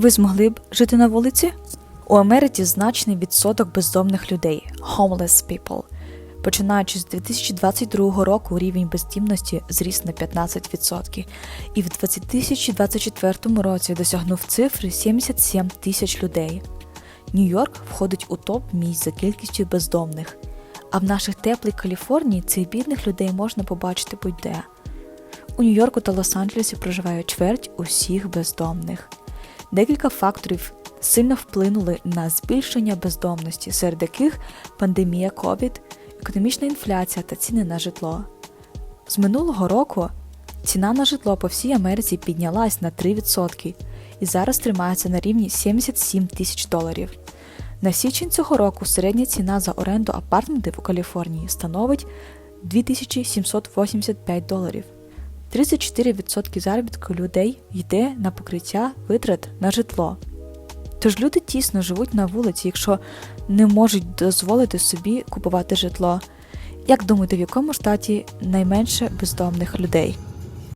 Ви змогли б жити на вулиці? У Америці значний відсоток бездомних людей homeless people. Починаючи з 2022 року рівень бездімності зріс на 15%, і в 2024 році досягнув цифри 77 тисяч людей. Нью-Йорк входить у топ місць за кількістю бездомних, а в наших теплій Каліфорнії цих бідних людей можна побачити будь-де. У Нью-Йорку та Лос-Анджелесі проживає чверть усіх бездомних. Декілька факторів сильно вплинули на збільшення бездомності, серед яких пандемія COVID, економічна інфляція та ціни на житло. З минулого року ціна на житло по всій Америці піднялась на 3% і зараз тримається на рівні 77 тисяч доларів. На січень цього року середня ціна за оренду апартментів у Каліфорнії становить 2785 доларів. 34% заробітку людей йде на покриття витрат на житло. Тож люди тісно живуть на вулиці, якщо не можуть дозволити собі купувати житло. Як думаєте, в якому штаті найменше бездомних людей?